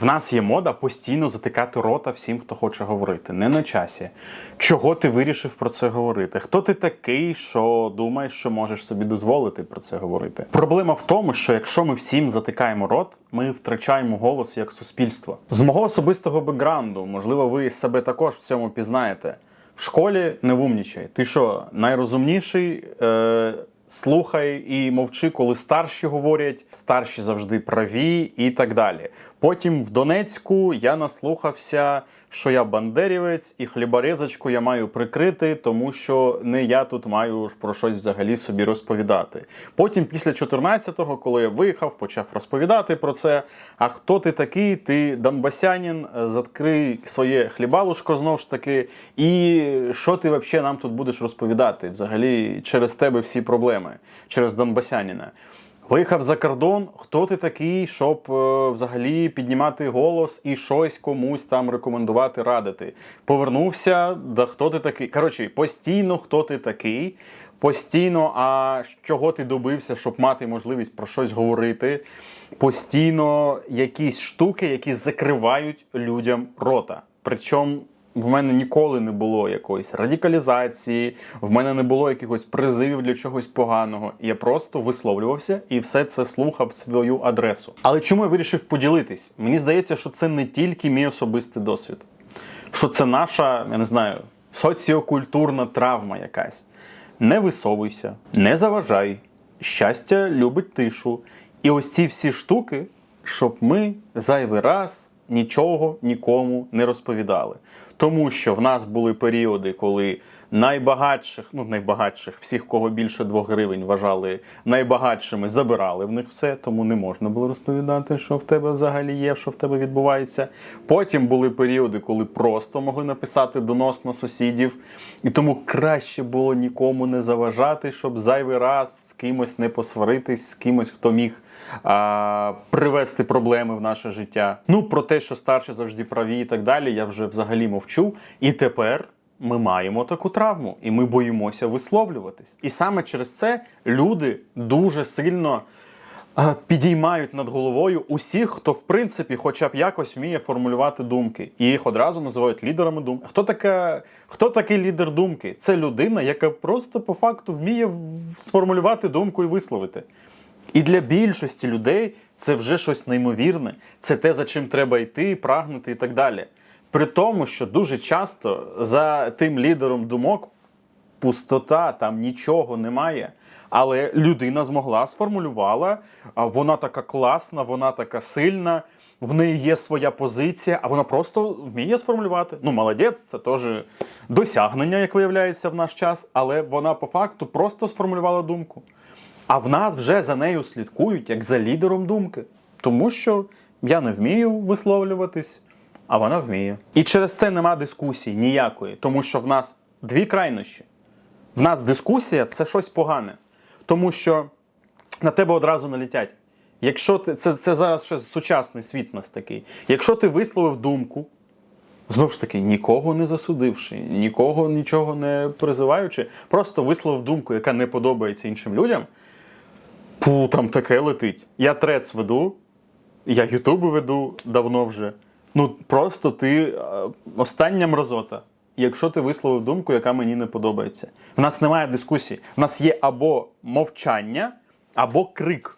В нас є мода постійно затикати рота всім, хто хоче говорити. Не на часі. Чого ти вирішив про це говорити? Хто ти такий, що думаєш, що можеш собі дозволити про це говорити? Проблема в тому, що якщо ми всім затикаємо рот, ми втрачаємо голос як суспільство. З мого особистого бекграунду, можливо, ви себе також в цьому пізнаєте. В школі не вумнічай. Ти що, найрозумніший? Е- Слухай і мовчи, коли старші говорять, старші завжди праві і так далі. Потім в Донецьку я наслухався, що я бандерівець і хліборезочку я маю прикрити, тому що не я тут маю про щось взагалі собі розповідати. Потім, після 14-го, коли я виїхав, почав розповідати про це. А хто ти такий? Ти донбасянин, заткрий своє хлібалушко знову ж таки. І що ти взагалі нам тут будеш розповідати? Взагалі через тебе всі проблеми, через донбасянина. Виїхав за кордон, хто ти такий, щоб е, взагалі піднімати голос і щось комусь там рекомендувати, радити. Повернувся, да хто ти такий. Коротше, постійно хто ти такий, постійно, а чого ти добився, щоб мати можливість про щось говорити. Постійно якісь штуки, які закривають людям рота. Причому в мене ніколи не було якоїсь радикалізації, в мене не було якихось призивів для чогось поганого. Я просто висловлювався і все це слухав свою адресу. Але чому я вирішив поділитись? Мені здається, що це не тільки мій особистий досвід, що це наша, я не знаю, соціокультурна травма якась. Не висовуйся, не заважай. Щастя любить тишу. І ось ці всі штуки, щоб ми зайвий раз нічого нікому не розповідали. Тому що в нас були періоди, коли найбагатших, ну найбагатших, всіх, кого більше двох гривень вважали найбагатшими, забирали в них все, тому не можна було розповідати, що в тебе взагалі є, що в тебе відбувається. Потім були періоди, коли просто могли написати донос на сусідів, і тому краще було нікому не заважати, щоб зайвий раз з кимось не посваритись, з кимось, хто міг а, привести проблеми в наше життя. Ну про те, що старші завжди праві і так далі, я вже взагалі мовчу. І тепер. Ми маємо таку травму, і ми боїмося висловлюватись. І саме через це люди дуже сильно е, підіймають над головою усіх, хто в принципі, хоча б якось вміє формулювати думки, і їх одразу називають лідерами думки. Хто така, хто такий лідер думки? Це людина, яка просто по факту вміє сформулювати думку і висловити. І для більшості людей це вже щось неймовірне, це те, за чим треба йти, прагнути і так далі. При тому, що дуже часто за тим лідером думок пустота, там нічого немає. Але людина змогла, сформулювала, вона така класна, вона така сильна, в неї є своя позиція, а вона просто вміє сформулювати. Ну, молодець, це теж досягнення, як виявляється, в наш час, але вона по факту просто сформулювала думку. А в нас вже за нею слідкують як за лідером думки. Тому що я не вмію висловлюватись, а вона вміє. І через це нема дискусії ніякої, тому що в нас дві крайнощі. В нас дискусія це щось погане, тому що на тебе одразу налетять. Якщо ти це, це зараз ще сучасний світ в нас такий. Якщо ти висловив думку, знову ж таки, нікого не засудивши, нікого нічого не призиваючи, просто висловив думку, яка не подобається іншим людям, пу, там таке летить. Я трец веду, я ютуби веду давно вже. Ну просто ти е, остання мразота. Якщо ти висловив думку, яка мені не подобається. В нас немає дискусії. В нас є або мовчання, або крик.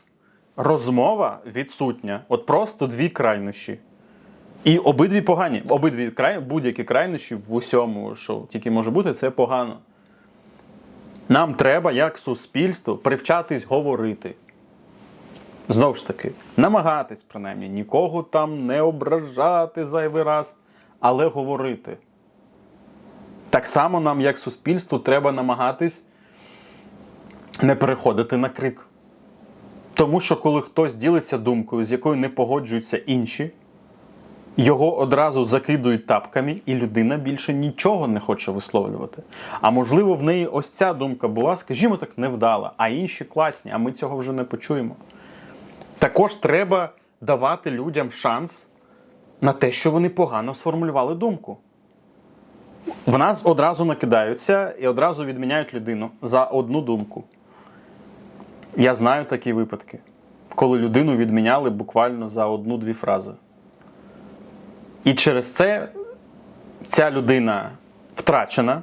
Розмова відсутня. От просто дві крайнощі. І обидві погані. Обидві край, будь-які крайнощі в усьому, що тільки може бути, це погано. Нам треба, як суспільство, привчатись говорити. Знову ж таки, намагатись, принаймні, нікого там не ображати зайвий раз, але говорити. Так само нам, як суспільству, треба намагатись не переходити на крик. Тому що коли хтось ділиться думкою, з якою не погоджуються інші, його одразу закидують тапками, і людина більше нічого не хоче висловлювати. А можливо, в неї ось ця думка була, скажімо так, невдала, а інші класні, а ми цього вже не почуємо. Також треба давати людям шанс на те, що вони погано сформулювали думку. В нас одразу накидаються і одразу відміняють людину за одну думку. Я знаю такі випадки, коли людину відміняли буквально за одну-дві фрази. І через це ця людина втрачена.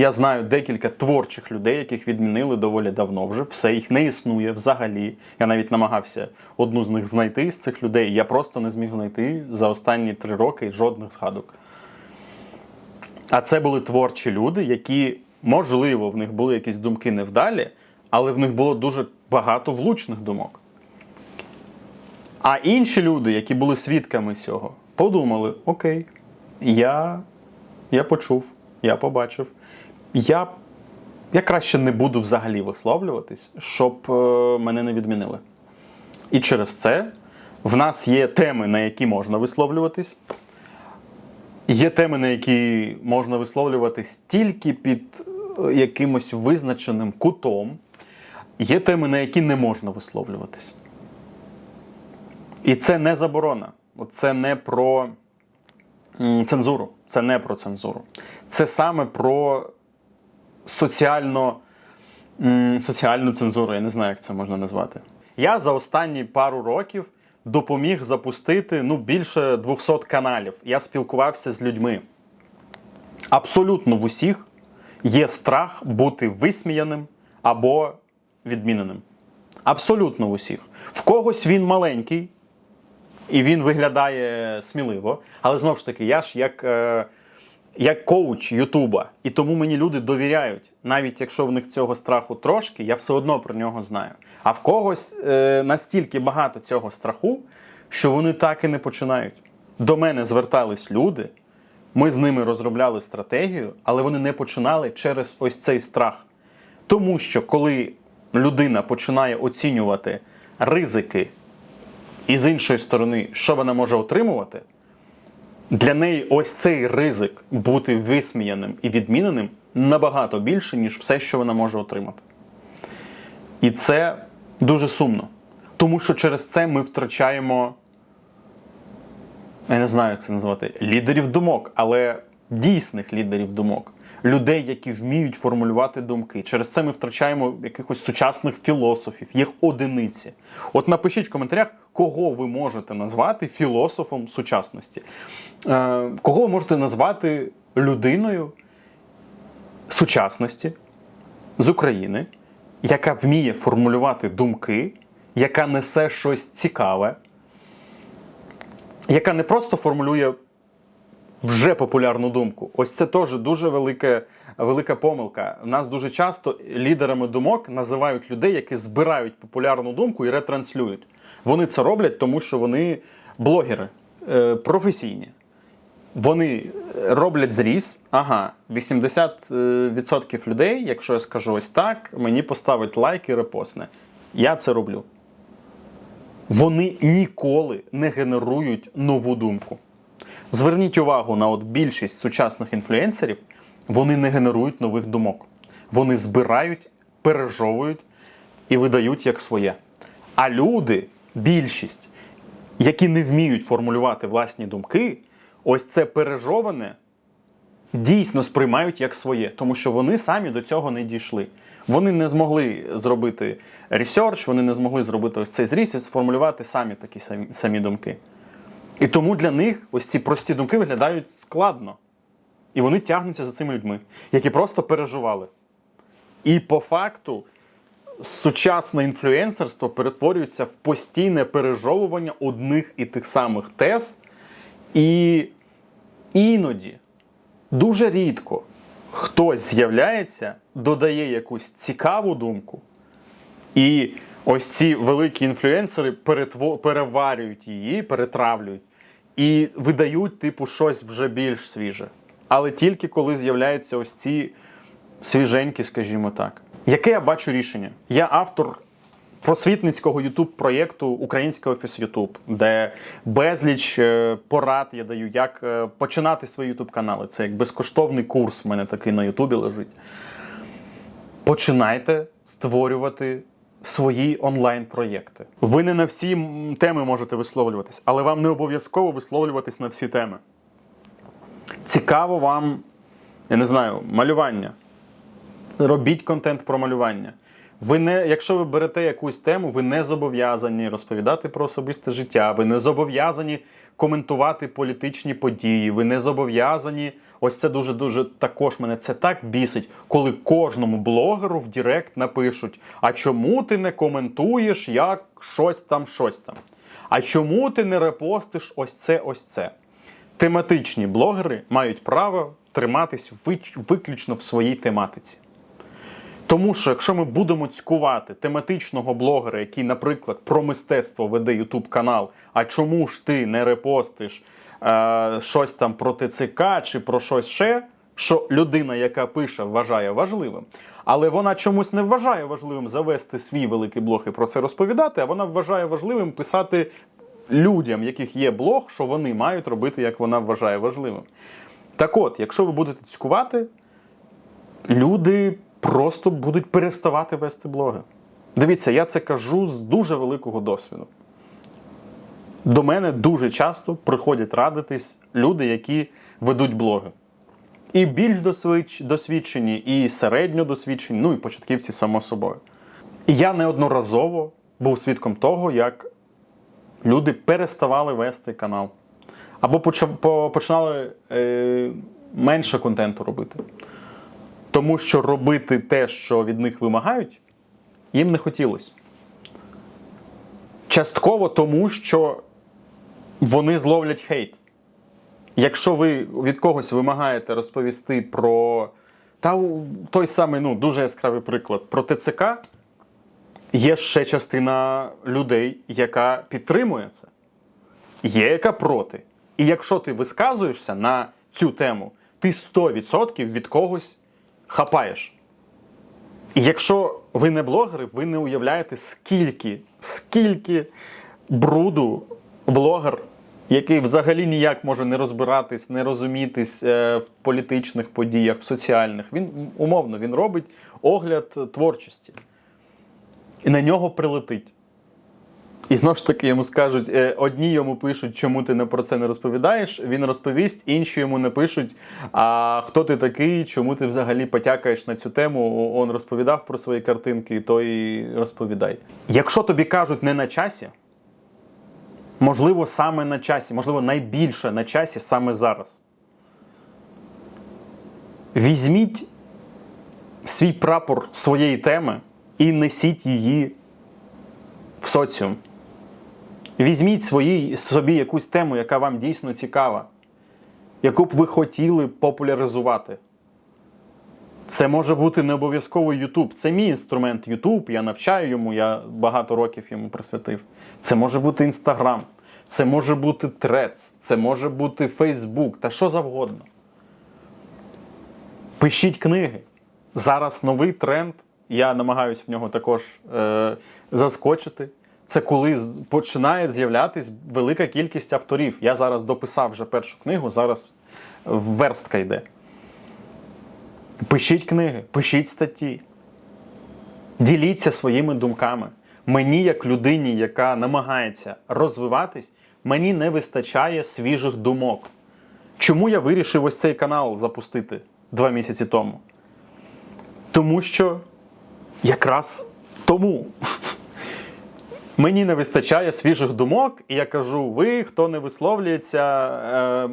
Я знаю декілька творчих людей, яких відмінили доволі давно вже. Все їх не існує взагалі. Я навіть намагався одну з них знайти з цих людей. Я просто не зміг знайти за останні три роки жодних згадок. А це були творчі люди, які, можливо, в них були якісь думки невдалі, але в них було дуже багато влучних думок. А інші люди, які були свідками цього, подумали: окей, я, я почув, я побачив. Я, я краще не буду взагалі висловлюватись, щоб е, мене не відмінили. І через це в нас є теми, на які можна висловлюватись. Є теми, на які можна висловлюватись тільки під е, якимось визначеним кутом. Є теми, на які не можна висловлюватись. І це не заборона. Це не про цензуру. Це не про цензуру. Це саме про соціально, соціальну цензуру. Я не знаю, як це можна назвати. Я за останні пару років допоміг запустити ну, більше 200 каналів. Я спілкувався з людьми. Абсолютно в усіх є страх бути висміяним або відміненим. Абсолютно в усіх. В когось він маленький, і він виглядає сміливо. Але знову ж таки, я ж як, е, як коуч Ютуба, і тому мені люди довіряють. Навіть якщо в них цього страху трошки, я все одно про нього знаю. А в когось е, настільки багато цього страху, що вони так і не починають. До мене звертались люди, ми з ними розробляли стратегію, але вони не починали через ось цей страх. Тому що коли людина починає оцінювати ризики і з іншої сторони, що вона може отримувати, для неї ось цей ризик бути висміяним і відміненим набагато більше, ніж все, що вона може отримати. І це дуже сумно. Тому що через це ми втрачаємо, я не знаю, як це назвати, лідерів думок, але дійсних лідерів думок. Людей, які вміють формулювати думки. Через це ми втрачаємо якихось сучасних філософів, їх одиниці. От напишіть в коментарях, кого ви можете назвати філософом сучасності. Е, кого ви можете назвати людиною сучасності з України, яка вміє формулювати думки, яка несе щось цікаве, яка не просто формулює вже популярну думку. Ось це теж дуже велика, велика помилка. Нас дуже часто лідерами думок називають людей, які збирають популярну думку і ретранслюють. Вони це роблять, тому що вони блогери е, професійні. Вони роблять зріз. Ага, 80% людей, якщо я скажу ось так, мені поставить лайк і репостне. Я це роблю. Вони ніколи не генерують нову думку. Зверніть увагу на от більшість сучасних інфлюенсерів, вони не генерують нових думок. Вони збирають, пережовують і видають як своє. А люди, більшість, які не вміють формулювати власні думки, ось це пережоване дійсно сприймають як своє, тому що вони самі до цього не дійшли. Вони не змогли зробити ресерч, вони не змогли зробити ось цей зріз і сформулювати самі такі самі, самі думки. І тому для них ось ці прості думки виглядають складно. І вони тягнуться за цими людьми, які просто переживали. І по факту сучасне інфлюенсерство перетворюється в постійне пережовування одних і тих самих тез. І іноді, дуже рідко, хтось з'являється, додає якусь цікаву думку. І ось ці великі інфлюенсери переварюють її, перетравлюють і видають, типу, щось вже більш свіже. Але тільки коли з'являються ось ці свіженькі, скажімо так. Яке я бачу рішення? Я автор просвітницького youtube проєкту Український офіс YouTube, де безліч е, порад я даю, як е, починати свої youtube канали. Це як безкоштовний курс в мене такий на Ютубі лежить починайте створювати свої онлайн-проєкти. Ви не на всі теми можете висловлюватись, але вам не обов'язково висловлюватись на всі теми. Цікаво вам, я не знаю, малювання. Робіть контент про малювання. Ви не, якщо ви берете якусь тему, ви не зобов'язані розповідати про особисте життя, ви не зобов'язані коментувати політичні події, ви не зобов'язані. Ось це дуже дуже також мене це так бісить, коли кожному блогеру в Директ напишуть: А чому ти не коментуєш як щось там, щось там? А чому ти не репостиш ось це, ось це? Тематичні блогери мають право триматись виключно в своїй тематиці. Тому що якщо ми будемо цькувати тематичного блогера, який, наприклад, про мистецтво веде YouTube канал, а чому ж ти не репостиш е, щось там про ТЦК чи про щось ще, що людина, яка пише, вважає важливим, але вона чомусь не вважає важливим завести свій великий блог і про це розповідати, а вона вважає важливим писати людям, яких є блог, що вони мають робити, як вона вважає важливим. Так от, якщо ви будете цькувати, люди просто будуть переставати вести блоги. Дивіться, я це кажу з дуже великого досвіду. До мене дуже часто приходять радитись люди, які ведуть блоги. І більш досвідчені, і середньо досвідчені, ну і початківці, само собою. І я неодноразово був свідком того, як люди переставали вести канал. Або починали е, менше контенту робити. Тому що робити те, що від них вимагають, їм не хотілося. Частково тому, що вони зловлять хейт. Якщо ви від когось вимагаєте розповісти про та той самий, ну, дуже яскравий приклад, про ТЦК, є ще частина людей, яка підтримує це. Є яка проти. І якщо ти висказуєшся на цю тему, ти 100% від когось хапаєш. І якщо ви не блогери, ви не уявляєте, скільки, скільки бруду блогер, який взагалі ніяк може не розбиратись, не розумітись е, в політичних подіях, в соціальних. Він умовно він робить огляд творчості. І на нього прилетить. І знову ж таки йому скажуть: е, одні йому пишуть, чому ти не про це не розповідаєш. Він розповість, інші йому не пишуть. А хто ти такий, чому ти взагалі потякаєш на цю тему? Он розповідав про свої картинки, то і розповідай. Якщо тобі кажуть не на часі, можливо, саме на часі, можливо, найбільше на часі саме зараз. Візьміть свій прапор своєї теми і несіть її в соціум. Візьміть свої, собі якусь тему, яка вам дійсно цікава, яку б ви хотіли популяризувати. Це може бути не обов'язково YouTube. Це мій інструмент YouTube, я навчаю йому, я багато років йому присвятив. Це може бути Instagram, це може бути Threads, це може бути Facebook та що завгодно. Пишіть книги. Зараз новий тренд. Я намагаюся в нього також е, заскочити. Це коли починає з'являтись велика кількість авторів. Я зараз дописав вже першу книгу, зараз верстка йде. Пишіть книги, пишіть статті. Діліться своїми думками. Мені, як людині, яка намагається розвиватись, мені не вистачає свіжих думок. Чому я вирішив ось цей канал запустити два місяці тому? Тому що якраз тому. Мені не вистачає свіжих думок, і я кажу: ви, хто не висловлюється, е,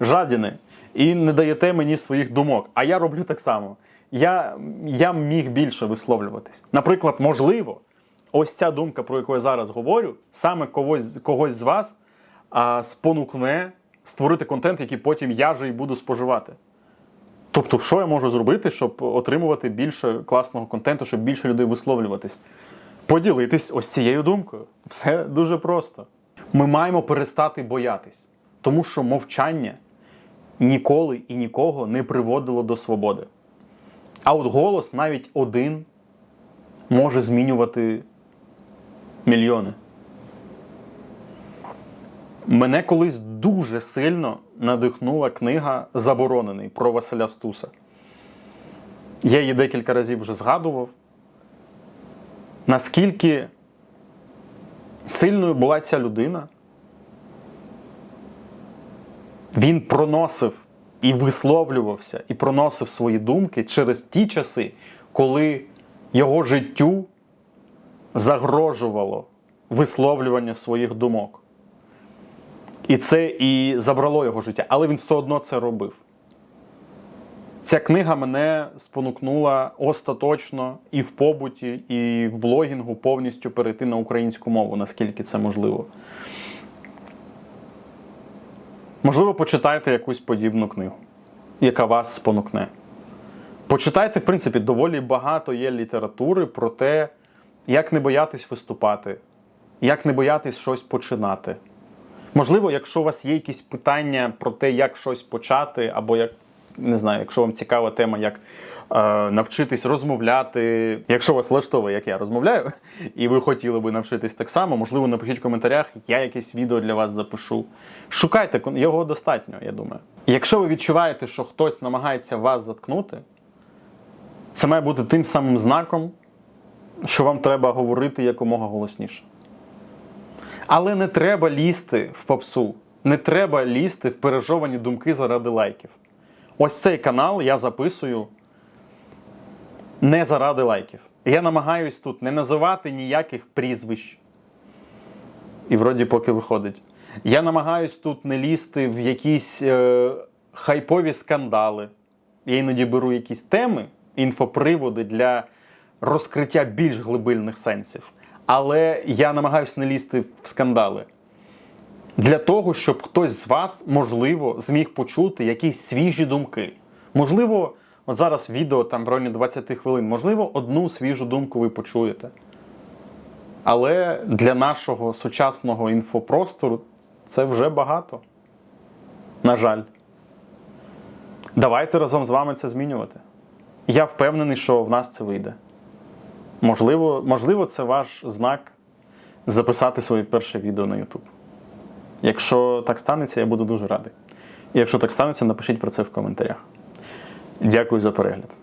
жадіни, і не даєте мені своїх думок. А я роблю так само. Я, я міг більше висловлюватись. Наприклад, можливо, ось ця думка, про яку я зараз говорю, саме когось, когось з вас а, спонукне створити контент, який потім я же і буду споживати. Тобто, що я можу зробити, щоб отримувати більше класного контенту, щоб більше людей висловлюватись? Поділитись ось цією думкою. Все дуже просто. Ми маємо перестати боятись, тому що мовчання ніколи і нікого не приводило до свободи. А от голос навіть один може змінювати мільйони. Мене колись дуже сильно надихнула книга Заборонений про Василя Стуса. Я її декілька разів вже згадував. Наскільки сильною була ця людина, він проносив і висловлювався, і проносив свої думки через ті часи, коли Його життю загрожувало висловлювання своїх думок. І це і забрало його життя, але він все одно це робив. Ця книга мене спонукнула остаточно і в побуті, і в блогінгу повністю перейти на українську мову, наскільки це можливо. Можливо, почитайте якусь подібну книгу, яка вас спонукне. Почитайте, в принципі, доволі багато є літератури про те, як не боятись виступати, як не боятись щось починати. Можливо, якщо у вас є якісь питання про те, як щось почати, або як не знаю, якщо вам цікава тема, як е, навчитись розмовляти. Якщо вас влаштовує, як я розмовляю, і ви хотіли би навчитись так само, можливо, напишіть в коментарях, я якесь відео для вас запишу. Шукайте його достатньо, я думаю. Якщо ви відчуваєте, що хтось намагається вас заткнути, це має бути тим самим знаком, що вам треба говорити якомога голосніше. Але не треба лізти в попсу, не треба лізти в пережовані думки заради лайків. Ось цей канал я записую не заради лайків. Я намагаюсь тут не називати ніяких прізвищ. І вроді поки виходить. Я намагаюсь тут не лізти в якісь е, хайпові скандали. Я іноді беру якісь теми, інфоприводи для розкриття більш глибинних сенсів. Але я намагаюсь не лізти в скандали. Для того, щоб хтось з вас, можливо, зміг почути якісь свіжі думки. Можливо, от зараз відео там в районі 20 хвилин, можливо, одну свіжу думку ви почуєте. Але для нашого сучасного інфопростору це вже багато. На жаль. Давайте разом з вами це змінювати. Я впевнений, що в нас це вийде. Можливо, можливо, це ваш знак записати своє перше відео на YouTube. Якщо так станеться, я буду дуже радий. І якщо так станеться, напишіть про це в коментарях. Дякую за перегляд.